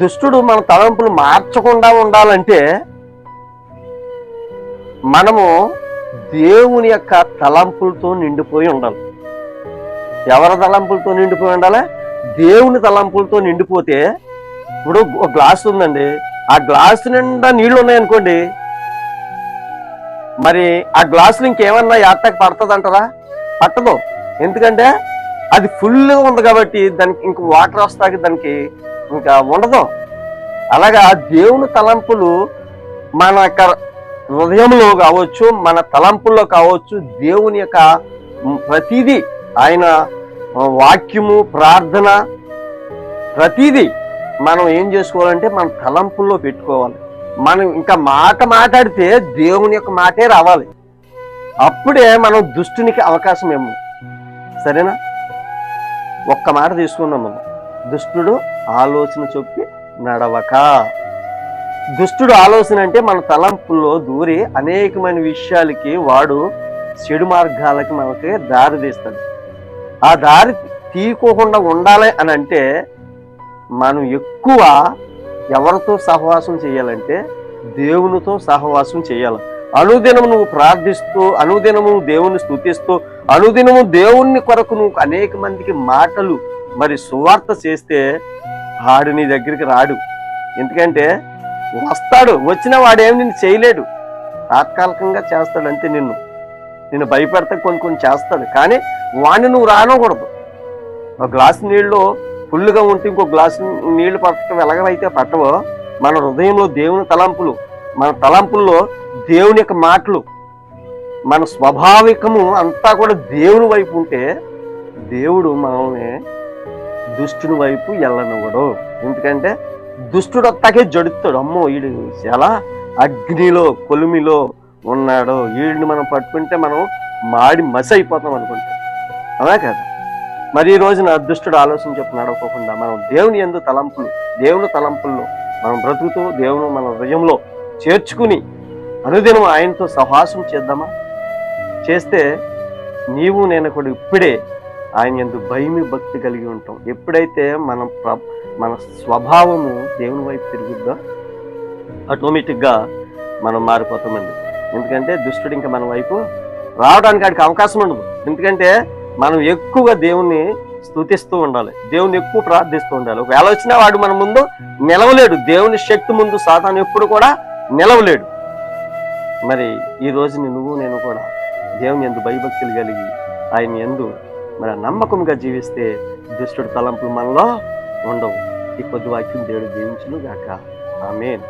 దుష్టుడు మన తలంపులు మార్చకుండా ఉండాలంటే మనము దేవుని యొక్క తలంపులతో నిండిపోయి ఉండాలి. ఎవరి తలంపులతో నిండిపోయి ఉండాలి? దేవుని తలంపులతో నిండిపోతే ఇప్పుడు ఒక గ్లాస్ ఉందండి. ఆ గ్లాస్ నిండా నీళ్ళు ఉన్నాయనుకోండి. మరి ఆ గ్లాసులు ఇంకేమన్నా యాత్రకు పడుతుంది అంటారా పట్టదు. ఎందుకంటే అది ఫుల్గా ఉంది కాబట్టి దానికి ఇంక వాటర్ వస్తాకి దానికి ఇంకా ఉండదు. అలాగా దేవుని తలంపులు మన యొక్క హృదయంలో కావచ్చు మన తలంపుల్లో కావచ్చు దేవుని యొక్క ప్రతిదీ ఆయన వాక్యము ప్రార్థన ప్రతిదీ మనం ఏం చేసుకోవాలంటే మన తలంపుల్లో పెట్టుకోవాలి. మనం ఇంకా మాట మాట్లాడితే దేవుని యొక్క మాటే రావాలి. అప్పుడే మనం దుష్టునికి అవకాశం ఏమో సరేనా? ఒక్క మాట తీసుకున్నాం మనం. దుష్టుడు ఆలోచన చొప్పి నడవక. దుష్టుడు ఆలోచన అంటే మన తలంపుల్లో దూరి అనేకమైన విషయాలకి వాడు చెడు మార్గాలకి మనకి దారి తీస్తాడు. ఆ దారి తీయకోకుండా ఉండాలి అని అంటే మనం ఎక్కువ ఎవరితో సహవాసం చేయాలంటే దేవునితో సహవాసం చేయాలి. అనుదినము నువ్వు ప్రార్థిస్తూ అనుదినము దేవుని స్థుతిస్తూ అనుదినము దేవుని కొరకు నువ్వు అనేక మందికి మాటలు మరి సువార్త చేస్తే ఆడు నీ దగ్గరికి రాడు. ఎందుకంటే వస్తాడు వచ్చిన వాడేం నిన్ను చేయలేడు. తాత్కాలికంగా చేస్తాడు అంతే నిన్ను. నిన్ను భయపెడతా కొన్ని కొన్ని చేస్తాడు. కానీ వాడిని నువ్వు రానకూడదు. ఒక గ్లాసు నీళ్ళు ఫుల్గా ఉంటే ఇంకో గ్లాసు నీళ్ళు పట్టడం ఎలాగైతే పట్టవో మన హృదయంలో దేవుని తలంపులు మన తలంపుల్లో దేవుని యొక్క మాటలు మన స్వాభావికము అంతా కూడా దేవుని వైపు ఉంటే దేవుడు మనల్ని దుష్టుని వైపు ఎల్లనివ్వడు ఎందుకంటే దుష్టుడు అత్తాకే జడుతాడు. అమ్మో వీడు చాలా అగ్నిలో కొలిమిలో ఉన్నాడు. వీడిని మనం పట్టుకుంటే మనం మాడి మసి అయిపోతాం అనుకుంటే. అలా కదా. మరి ఈ రోజున దుష్టుడు ఆలోచన చెప్పు నడవకుండా మనం దేవుని ఎందు తలంపులు దేవుని తలంపుల్లో మనం బ్రతుకుతూ దేవుని మన హృదయంలో చేర్చుకుని అనుదినం ఆయనతో సహాసం చేద్దామా? చేస్తే నీవు నేను కూడా ఇప్పుడే ఆయన ఎందు భయమి భక్తి కలిగి ఉంటాం. ఎప్పుడైతే మనం ప్ర మన స్వభావము దేవుని వైపు తిరుగుద్దా ఆటోమేటిక్గా మనం మారిపోతామండి. ఎందుకంటే దుష్టుడు ఇంకా మన వైపు రావడానికి ఆడికి అవకాశం ఉండదు. ఎందుకంటే మనం ఎక్కువగా దేవుణ్ణి స్తుతిస్తూ ఉండాలి. దేవుని ఎక్కువ ప్రార్థిస్తూ ఉండాలి. ఒకవేళ వచ్చినా వాడు మన ముందు నిలవలేడు. దేవుని శక్తి ముందు సాతాను ఎప్పుడు కూడా నిలవలేడు. మరి ఈ రోజుని నువ్వు నేను కూడా దేవుని ఎందు భయభక్తులు కలిగి ఆయన ఎందు మరి నమ్మకంగా జీవిస్తే దుష్టుడు తలంపులు మనలో ఉండవు. ఈ కొద్ది వాక్యం దేవుడు దీవించును గాక ఆమెన్.